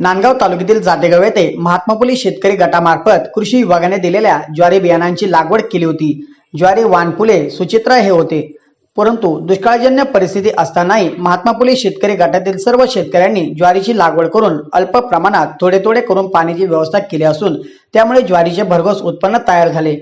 नांदगाव तालुक्यातील जातेगाव येथे महात्मा फुले शेतकरी गटामार्फत कृषी विभागाने दिलेल्या ज्वारी बियाणांची लागवड केली होती. ज्वारी वानफुले सुचित्रा हे होते. परंतु दुष्काळजन्य परिस्थिती असतानाही महात्मा फुले शेतकरी गटातील सर्व शेतकऱ्यांनी ज्वारीची लागवड करून अल्प प्रमाणात थोडे थोडे करून पाण्याची व्यवस्था केली असून त्यामुळे ज्वारीचे भरघोस उत्पन्न तयार झाले.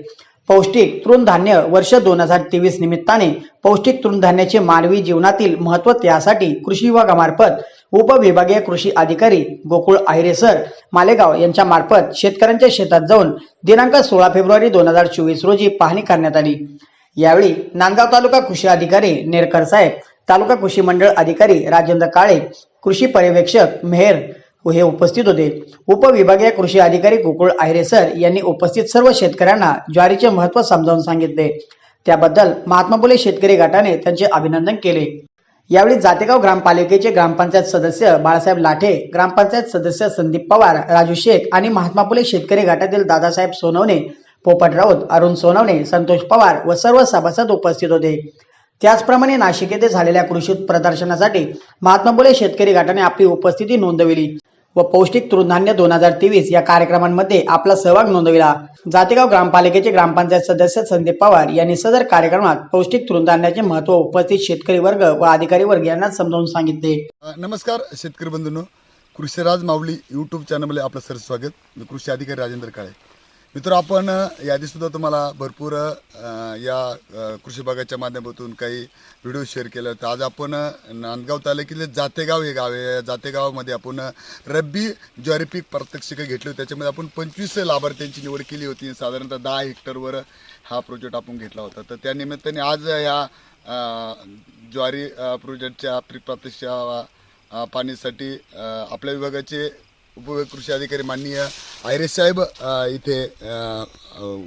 पौष्टिक तृणधान्य वर्ष दोन हजार तेवीस निमित्ताने पौष्टिक तृणधान्याचे मानवी जीवनातील महत्त्व त्यासाठी कृषी विभागामार्फत उपविभागीय कृषी अधिकारी गोकुळ आहिरे सर मालेगाव यांच्या मार्फत शेतकऱ्यांच्या शेतात जाऊन दिनांक सोळा फेब्रुवारी दोन हजार चोवीस रोजी पाहणी करण्यात आली. यावेळी नांदगाव तालुका कृषी अधिकारी नेरकर साहेब तालुका कृषी मंडळ अधिकारी राजेंद्र काळे कृषी पर्यवेक्षक मेहर हे उपस्थित होते. उपविभागीय कृषी अधिकारी गोकुळ आहिरे सर यांनी उपस्थित सर्व शेतकऱ्यांना ज्वारीचे महत्त्व समजावून सांगितले. त्याबद्दल महात्मा फुले शेतकरी गटाने त्यांचे अभिनंदन केले. यावेळी जातेगाव ग्रामपालिकेचे ग्रामपंचायत सदस्य बाळासाहेब लाठे ग्रामपंचायत सदस्य संदीप पवार राजू शेख आणि महात्मा फुले शेतकरी गटातील दादासाहेब सोनवणे पोपट राऊत अरुण सोनवणे संतोष पवार व सर्व सभासद उपस्थित होते. त्याचप्रमाणे नाशिक येथे झालेल्या कृषी प्रदर्शनासाठी महात्मा फुले शेतकरी गटाने आपली उपस्थिती नोंदविली. व पौष्टिक तृणधान्य दोन हजार तेवीस या कार्यक्रमांमध्ये आपला सहभाग नोंदविला. जातेगाव ग्रामपालिकेचे ग्रामपंचायत सदस्य संदीप पवार यांनी सदर कार्यक्रमात पौष्टिक तृणधान्याचे महत्त्व उपस्थित शेतकरी वर्ग व अधिकारी वर्ग यांना समजावून सांगितले. नमस्कार शेतकरी बंधूंनो. कृषीराज माऊली युट्यूब चॅनलमध्ये आपलं सर स्वागत. कृषी अधिकारी राजेंद्र काळे. मित्र आपण यादीसुद्धा याआधीसुद्धा तुम्हाला भरपूर या कृषी विभागाच्या माध्यमातून काही व्हिडिओ शेअर केले होते आज आपण नांदगाव तालुक्यातले जातेगाव हे गाव आहे. या जातेगावामध्ये आपण रब्बी ज्वारी पीक प्रात्यक्षिकं घेतली होती. त्याच्यामध्ये आपण पंचवीस लाभार्थ्यांची निवड केली होती. साधारणतः दहा हेक्टरवर हा प्रोजेक्ट आपण घेतला होता. तर त्या निमित्ताने आज या ज्वारी प्रोजेक्टच्या पीक प्रात्यक्षिका पाणीसाठी आपल्या विभागाचे उपयोग कृषी अधिकारी माननीय आयरे साहेब इथे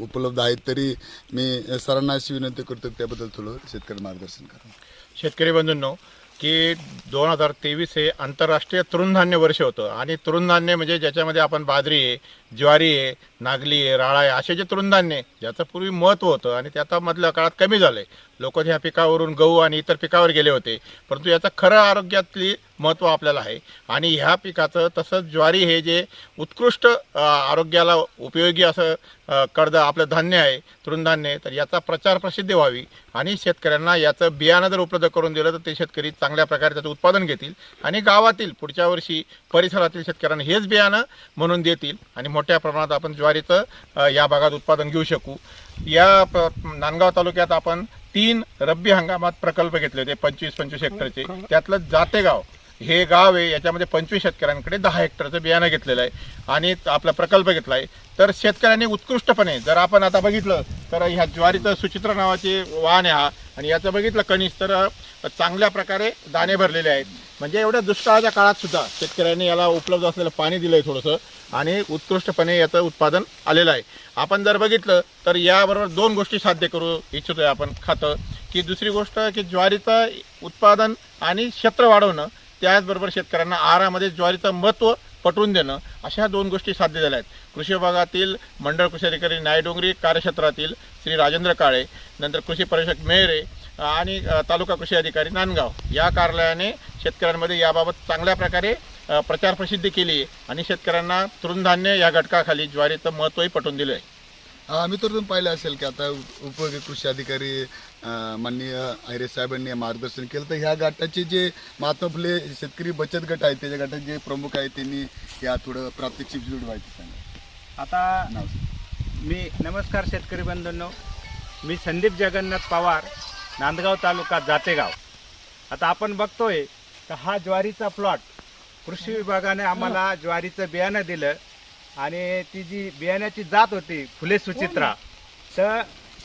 उपलब्ध आहेत. तरी मी सरांना अशी विनंती करतो त्याबद्दल थोडं शेतकरी मार्गदर्शन करा. शेतकरी बंधूंनो की दोन हजार तेवीस हे आंतरराष्ट्रीय तृणधान्य वर्ष होतं. आणि तृणधान्य म्हणजे ज्याच्यामध्ये आपण बाजरी आहे ज्वारी आहे नागली आहे राळा आहे असे जे तृणधान्य आहे, ज्याचं पूर्वी महत्त्व होतं आणि त्याचा मधल्या काळात कमी झालं आहे लोक ह्या पिकावरून गहू आणि इतर पिकावर गेले होते. परंतु याचं खरं आरोग्यातली महत्त्व आपल्याला आहे. आणि ह्या पिकाचं तसंच ज्वारी हे जे उत्कृष्ट आरोग्याला उपयोगी असं अ, कडद आपलं धान्य आहे तृणधान्य आहे तर याचा प्रचार प्रसिद्धी व्हावी. आणि शेतकऱ्यांना याचं बियाणं जर उपलब्ध करून दिलं तर ते शेतकरी चांगल्या प्रकारे त्याचं उत्पादन घेतील. आणि गावातील पुढच्या वर्षी परिसरातील शेतकऱ्यांना हेच बियाणं म्हणून देतील. आणि मोठ्या प्रमाणात आपण ज्वारीचं या भागात उत्पादन घेऊ शकू. या नांदगाव तालुक्यात आपण तीन रब्बी हंगामात प्रकल्प घेतले होते पंचवीस पंचवीस हेक्टरचे. त्यातलं जातेगाव हे गाव आहे याच्यामध्ये पंचवीस शेतकऱ्यांकडे दहा हेक्टरचं बियाणं घेतलेलं आहे आणि आपला प्रकल्प घेतला आहे तर शेतकऱ्यांनी उत्कृष्टपणे जर आपण आता बघितलं तर ह्या ज्वारीचं सुचित्र नावाचे वाहन आहे हा. आणि याचं बघितलं कणीस तर चांगल्या प्रकारे दाणे भरलेले आहेत. म्हणजे एवढ्या दुष्काळाच्या काळात सुद्धा शेतकऱ्यांनी याला उपलब्ध असलेलं पाणी दिलं आहे थोडंसं आणि उत्कृष्टपणे याचं उत्पादन आलेलं आहे. आपण जर बघितलं तर याबरोबर दोन गोष्टी साध्य करू इच्छितोय आपण खातं. की दुसरी गोष्ट की ज्वारीचं उत्पादन आणि क्षेत्र वाढवणं त्याचबरोबर शेतकऱ्यांना आहारामध्ये ज्वारीचं महत्त्व पटवून देणं अशा दोन गोष्टी साध्य झाल्या आहेत. कृषी विभागातील मंडळ कृषी अधिकारी नायडोंगरी कार्यक्षेत्रातील श्री राजेंद्र काळे नंतर कृषी परिषद मेहरे आणि तालुका कृषी अधिकारी नांदगाव. या कार्यालयाने शेतकऱ्यांमध्ये याबाबत चांगल्या प्रकारे प्रचार प्रसिद्धी केली आहे आणि शेतकऱ्यांना तृणधान्य या घटकाखाली ज्वारीचं महत्त्वही पटवून दिलं आहे आम्ही तर तुम्ही पाहिलं असेल की आता उप- कृषी अधिकारी माननीय आयरे साहेबांनी मार्गदर्शन केलं. तर ह्या गटाचे जे महात्मा फुले शेतकरी बचत गट आहेत त्याच्या गटाचे जे प्रमुख आहेत त्यांनी या थोडं प्रात्यक्षिक व्हिडिओ माहिती सांगा. आता. मी नमस्कार शेतकरी बंधूंनो. मी संदीप जगन्नाथ पवार नांदगाव तालुका जातेगाव. आता आपण बघतोय तर हा ज्वारीचा प्लॉट कृषी विभागाने आम्हाला ज्वारीचं बियाणं दिलं आणि ती जी बियाण्याची जात होती फुले सुचित्रा तर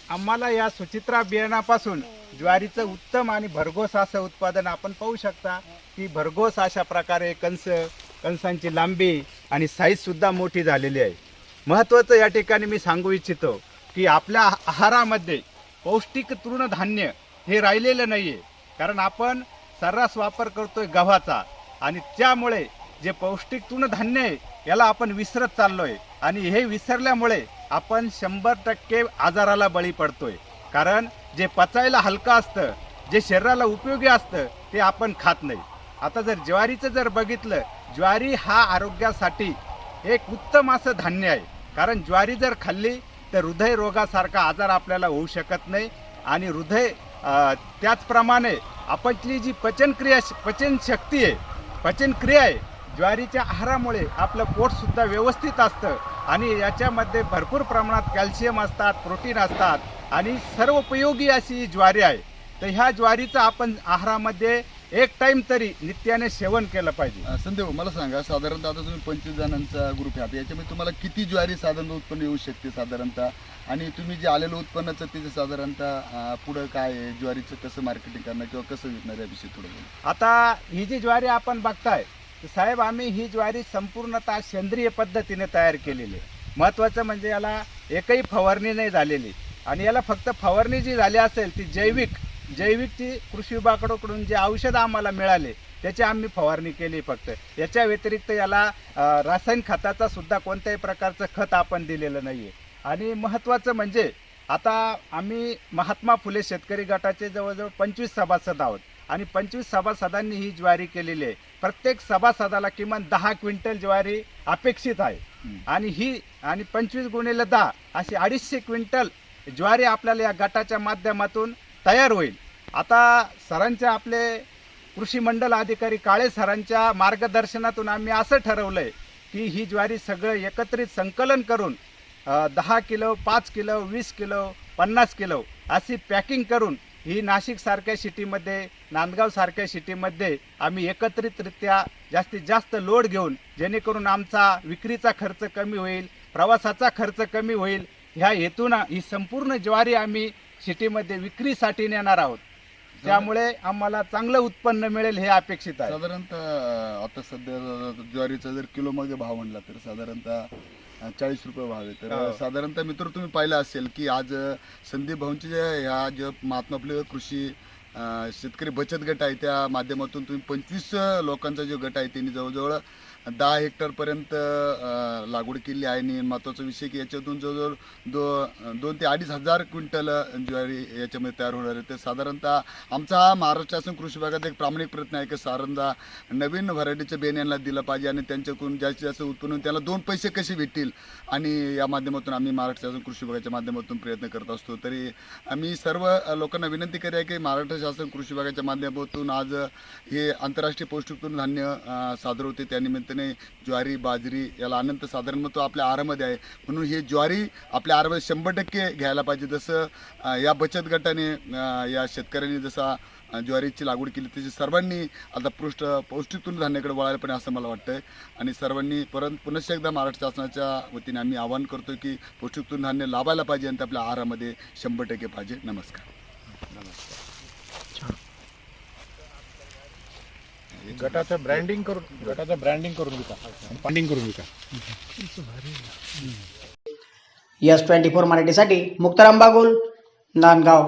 आम्हाला या सुचित्रा बियाणापासून ज्वारीचं उत्तम आणि भरघोस असं उत्पादन आपण पाहू शकता. की भरघोस अशा प्रकारे कंस कंसांची लांबी आणि साईजसुद्धा मोठी झालेली आहे. महत्त्वाचं या ठिकाणी मी सांगू इच्छितो की आपल्या आहारामध्ये पौष्टिक तृणधान्य हे राहिलेलं नाही आहे कारण आपण सर्रास वापर करतोय गव्हाचा आणि त्यामुळे जे पौष्टिक तृणधान्य आहे याला आपण विसरत चाललोय. आणि हे विसरल्यामुळे आपण शंभर टक्के आजाराला बळी पडतोय. कारण जे पचायला हलकं असतं जे शरीराला उपयोगी असतं ते आपण खात नाही. आता जर ज्वारीचं जर बघितलं ज्वारी हा आरोग्यासाठी एक उत्तम असं धान्य आहे. कारण ज्वारी जर खाल्ली तर हृदयरोगासारखा आजार आपल्याला होऊ शकत नाही. आणि हृदय त्याचप्रमाणे आपली जी पचनक्रिया पचनशक्ती आहे पचनक्रिया आहे ज्वारीच्या आहारामुळे आपलं पोटसुद्धा व्यवस्थित असतं आणि याच्यामध्ये भरपूर प्रमाणात कॅल्शियम असतात प्रोटीन असतात आणि सर्वोपयोगी अशी ही ज्वारी आहे. तर ह्या ज्वारीचं आपण आहारामध्ये एक टाइम तरी नित्याने सेवन केलं पाहिजे. संदेव मला सांगा साधारणतः आता तुम्ही पंचवीस जणांचा ग्रुप आहे. आता याच्यामध्ये तुम्हाला किती ज्वारी साधारण उत्पन्न येऊ शकते साधारणतः? आणि तुम्ही जे आलेलं उत्पन्नाचं त्याचं साधारणतः पुढं काय आहे? ज्वारीचं कसं मार्केटिंग करणार किंवा कसं विकणार याविषयी थोडं. आता ही जी ज्वारी आपण बघताय तर साहेब आम्ही ही ज्वारी संपूर्णतः सेंद्रिय पद्धतीने तयार केलेली आहे. महत्त्वाचं म्हणजे याला एकही फवारणी नाही झालेली. आणि याला फक्त फवारणी जी झाली असेल ती जैविक जैविक ती कृषी विभागाकडून जे औषधं आम्हाला मिळाले त्याची आम्ही फवारणी केली फक्त. याच्या व्यतिरिक्त याला रासायन रासायनिक खताचा सुद्धा कोणत्याही प्रकारचं खत आपण दिलेलं नाही आहे आणि महत्त्वाचं म्हणजे आता आम्ही महात्मा फुले शेतकरी गटाचे जवळजवळ पंचवीस सभासद आहोत. आणि पंचवीस सभासदांनी ही ज्वारी केलेली आहे. प्रत्येक सभासदाला किमान दहा क्विंटल ज्वारी अपेक्षित आहे. आणि ही आणि पंचवीस गुणिले दहा अशी अडीचशे क्विंटल ज्वारी आपल्याला या गटाच्या माध्यमातून तयार होईल. आता सरांच्या आपले कृषी मंडल अधिकारी काळे सरांच्या मार्गदर्शनातून आम्ही असं ठरवलंय की ही ज्वारी सगळं एकत्रित संकलन करून दहा किलो पाच किलो वीस किलो पन्नास किलो अशी पॅकिंग करून ही नाशिकसारख्या सिटीमध्ये नांदगावसारख्या सिटीमध्ये आम्ही एकत्रितरित्या जास्तीत जास्त लोड घेऊन जेणेकरून आमचा विक्रीचा खर्च कमी होईल प्रवासाचा खर्च कमी होईल ह्या हेतून ही संपूर्ण ज्वारी आम्ही सिटीमध्ये विक्रीसाठी नेणार आहोत. त्यामुळे आम्हाला चांगलं उत्पन्न मिळेल हे अपेक्षित आहे. साधारणतः आता सध्या ज्वारीचा जर किलोमध्ये भाव म्हणला तर साधारणतः चाळीस रुपये भाव आहे तर. साधारणतः मित्र तुम्ही पाहिलं असेल की आज संदीप भाऊंचे जे ह्या जे महात्मा फुले कृषी शेतकरी बचत गट आहे त्या माध्यमातून तुम्ही पंचवीस लोकांचा जो गट आहे त्यांनी जवळजवळ दहा हेक्टरपर्यंत लागवड केली आहे. आणि महत्त्वाचा विषय की याच्यातून जवळजवळ दो दोन ते अडीच हजार क्विंटल ज्वारी याच्यामध्ये तयार होणार आहे. तर साधारणतः आमचा हा महाराष्ट्र शासन कृषी विभागाचा एक प्रामाणिक प्रयत्न आहे की साधारणतः नवीन व्हरायटीचं बेन यांना दिलं पाहिजे आणि त्यांच्याकडून जास्तीत जास्त उत्पन्न त्याला दोन पैसे कसे भेटतील? आणि या माध्यमातून आम्ही महाराष्ट्र शासन कृषी विभागाच्या माध्यमातून प्रयत्न करत असतो. तरी आम्ही सर्व लोकांना विनंती करी आहे की महाराष्ट्र शासन कृषी विभागाच्या माध्यमातून आज हे आंतरराष्ट्रीय पौष्टिक धान्य सादर होते. त्यानिमित्ताने ज्वारी बाजरी याला अनंत साधारण महत्त्व आपल्या आहारामध्ये आहे. म्हणून हे ज्वारी आपल्या आहारामध्ये शंभर टक्के घ्यायला पाहिजे. जसं या बचत गटाने या शेतकऱ्यांनी जसा ज्वारीची लागवड केली तशी सर्वांनी आता पृष्ठ पौष्टिक धान्याकडे वळायला पण असं मला वाटतंय. आणि सर्वांनी परत पुनश्च एकदा महाराष्ट्र शासनाच्या वतीने आम्ही आवाहन करतो की पौष्टिक धान्य लावायला पाहिजे आणि ते आपल्या आहारामध्ये शंभर टक्के पाहिजे. नमस्कार. नमस्कार. गटाचं ब्रँडिंग करून गटाचं ब्रँडिंग करून विका. ब्रँडिंग करून विका. यस ट्वेंटी फोर मराठीसाठी मुक्ताराम बागुल नांदगाव.